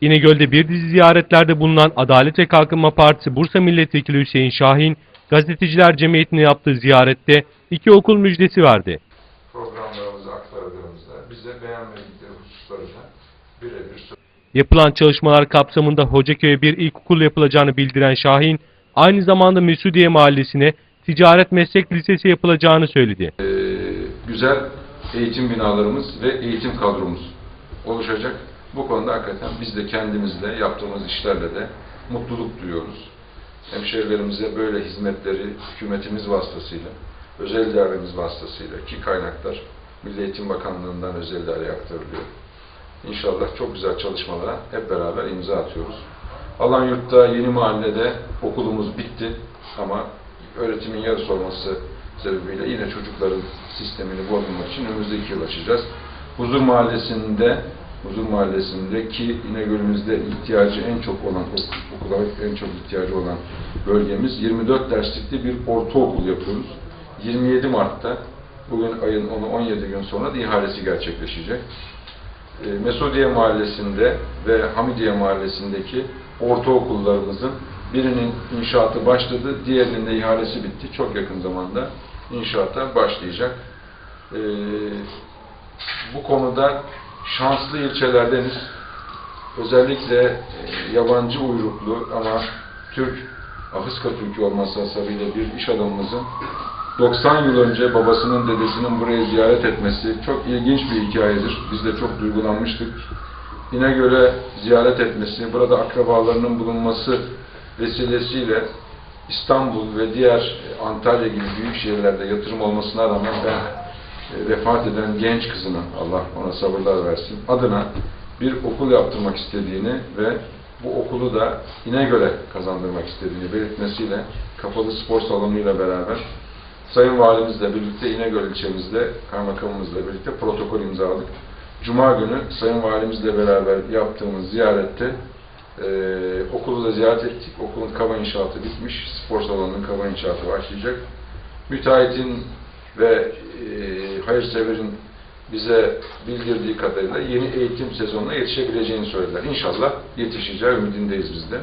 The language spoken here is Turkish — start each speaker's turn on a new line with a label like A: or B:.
A: İnegöl'de bir dizi ziyaretlerde bulunan Adalet ve Kalkınma Partisi Bursa Milletvekili Hüseyin Şahin, Gazeteciler Cemiyeti'ne yaptığı ziyarette iki okul müjdesi verdi.
B: Programlarımızı aktardığımızda bize beğenmedikleri hususları da birebir
A: Yapılan çalışmalar kapsamında Hocaköy'e bir ilkokul yapılacağını bildiren Şahin, aynı zamanda Mesudiye Mahallesi'ne Ticaret Meslek Lisesi yapılacağını söyledi.
B: Ee, güzel eğitim binalarımız ve eğitim kadromuz oluşacak. Bu konuda hakikaten biz de kendimizle yaptığımız işlerle de mutluluk duyuyoruz. Hemşehrilerimize böyle hizmetleri hükümetimiz vasıtasıyla, özel idaremiz vasıtasıyla ki kaynaklar Milli Eğitim Bakanlığı'ndan özel idareye aktarılıyor. İnşallah çok güzel çalışmalara hep beraber imza atıyoruz. Alanyurt'ta yeni mahallede okulumuz bitti ama öğretimin yarısı olması sebebiyle yine çocukların sistemini bozmamak için önümüzdeki yıl açacağız. Huzur Mahallesi'nde Huzur Mahallesi'nde ki İnegöl'ümüzde ihtiyacı en çok olan ok- okula en çok ihtiyacı olan bölgemiz 24 derslikli bir ortaokul yapıyoruz. 27 Mart'ta bugün ayın onu 17 gün sonra da ihalesi gerçekleşecek. E, Mesudiye Mahallesi'nde ve Hamidiye Mahallesi'ndeki ortaokullarımızın birinin inşaatı başladı, diğerinin de ihalesi bitti. Çok yakın zamanda inşaata başlayacak. E, bu konuda şanslı ilçelerdeniz. Özellikle e, yabancı uyruklu ama Türk, Ahıska Türk'ü olması hasebiyle bir iş adamımızın 90 yıl önce babasının dedesinin burayı ziyaret etmesi çok ilginç bir hikayedir. Biz de çok duygulanmıştık. İnegöl'e ziyaret etmesi, burada akrabalarının bulunması vesilesiyle İstanbul ve diğer e, Antalya gibi büyük şehirlerde yatırım olmasına rağmen ben e, vefat eden genç kızına, Allah ona sabırlar versin, adına bir okul yaptırmak istediğini ve bu okulu da İnegöl'e kazandırmak istediğini belirtmesiyle kapalı spor salonuyla beraber Sayın Valimizle birlikte İnegöl ilçemizde, kaymakamımızla birlikte protokol imzaladık. Cuma günü Sayın Valimizle beraber yaptığımız ziyarette e, okulu da ziyaret ettik. Okulun kaba inşaatı bitmiş. Spor salonunun kaba inşaatı başlayacak. Müteahhitin ve e, hayırseverin bize bildirdiği kadarıyla yeni eğitim sezonuna yetişebileceğini söylediler. İnşallah yetişeceği ümidindeyiz biz de.